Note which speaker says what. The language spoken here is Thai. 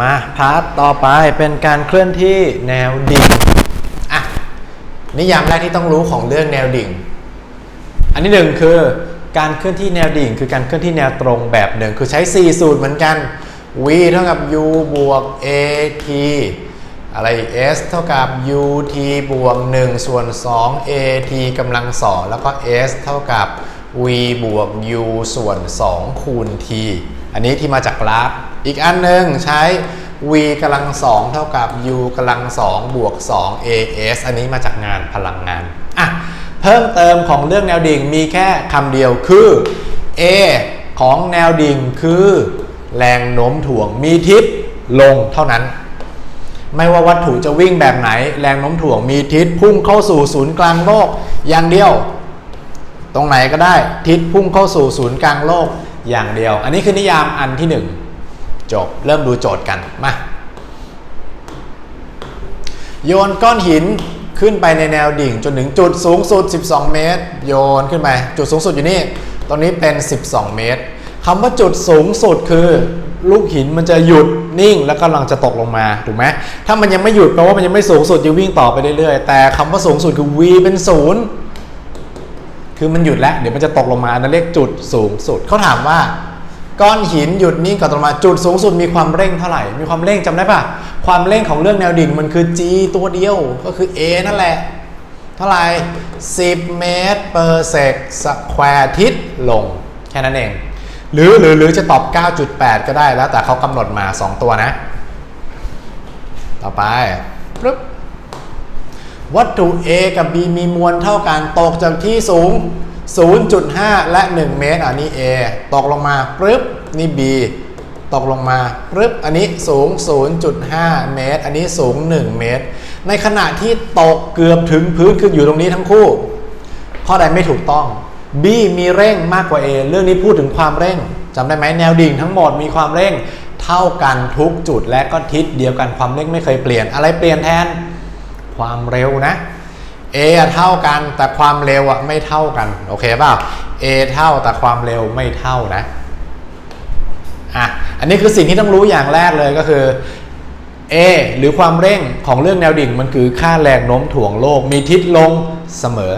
Speaker 1: มาพาร์ทต่อไปเป็นการเคลื่อนที่แนวดิ่งอะนิยามแรกที่ต้องรู้ของเรื่องแนวดิ่ง อันที่หนึ่งคือการเคลื่อนที่แนวดิ่ง คือการเคลื่อนที่แนวตรงแบบหนึ่งคือใช้ 4 สูตรเหมือนกัน v เท่ากับ u บวก at อะไร s เท่ากับ ut บวก1ส่วน2 at กำลังสองแล้วก็ s เท่ากับ v บวก u ส่วน 2 คูณ t อันนี้ที่มาจากกราฟ อีกอันหนึ่งใช้ v กำลังสองเท่ากับ u กำลังสองบวก 2 as อันนี้มาจากงานพลังงาน อะ เพิ่มเติมของเรื่องแนวดิ่งมีแค่คำเดียวคือ a ของแนวดิ่งคือ แรงโน้มถ่วงมีทิศลงเท่านั้น ไม่ว่าวัตถุจะวิ่งแบบไหน แรงโน้มถ่วงมีทิศพุ่งเข้าสู่ศูนย์กลางโลกอย่างเดียว ตรงไหนก็ได้ทิศพุ่งเข้าสู่ศูนย์กลางโลกอย่างเดียว อันนี้คือนิยามอันที่หนึ่งจบเริ่มดูโจทย์กันมาโยนก้อนหินขึ้นไปในแนวดิ่งจนถึงจุดสูงสุด 12 เมตร โยนขึ้นไปจุดสูงสุดอยู่นี่ตรงนี้เป็น 12 เมตรคำว่าจุดสูงสุดคือลูกหินมันจะหยุดนิ่งแล้วกำลังจะตกลงมาถูกไหมถ้ามันยังไม่หยุดแปลว่ามันยังไม่สูงสุดจะวิ่งต่อไปเรื่อยๆแต่คำว่าสูงสุดคือ v เป็นศูนย์ คือมันหยุดแล้วเดี๋ยวมันจะตกลงมาอันนั่นเรียกจุดสูงสุดเขาถามว่า ก้อนหินหยุดนิ่งก่อนตกลงมาจุดสูงสุดมีความเร่งเท่าไหร่ มีความเร่งจำได้ปะความเร่งของเรื่องแนวดิ่งมันคือ g ตัวเดียวก็คือ a นั่นแหละ เท่าไหร่ 10 เมตร per sec สแควร์ทิศลงแค่นั้นเอง หรือหรือหรือจะตอบ 9.8 ก็ได้แล้วแต่เขากำหนดมา 2 ตัวนะ ต่อไปปึ๊บ วัตถุ A กับ B มีมวลเท่ากันตกจากที่สูง 0.5 และ 1 เมตร อันนี้ A ตกลงมาปึ๊บนี่ B ตกลงมาปึ๊บอันนี้สูง 0.5 เมตร อันนี้สูง 1 เมตร ในขณะที่ตกเกือบถึงพื้นคืออยู่ตรงนี้ทั้งคู่ ข้อใดไม่ถูกต้อง B มีเร่งมากกว่า A เรื่องนี้พูดถึงความเร่งจำได้ไหมแนวดิ่งทั้งหมดมีความเร่งเท่ากันทุกจุดและก็ทิศเดียวกันความเร่งไม่เคยเปลี่ยนอะไรเปลี่ยนแทน ความเร็วนะ A อเท่ากันแต่ความเร็วอะไม่เท่ากันโอเคเปล่า A เท่าแต่ความเร็วไม่เท่านะอะอันนี้คือสิ่งที่ต้องรู้อย่างแรกเลยก็คือ A หรือความเร่งของเรื่องแนวดิ่งมันคือค่าแรงโน้มถ่วงโลกมีทิศลงเสมอ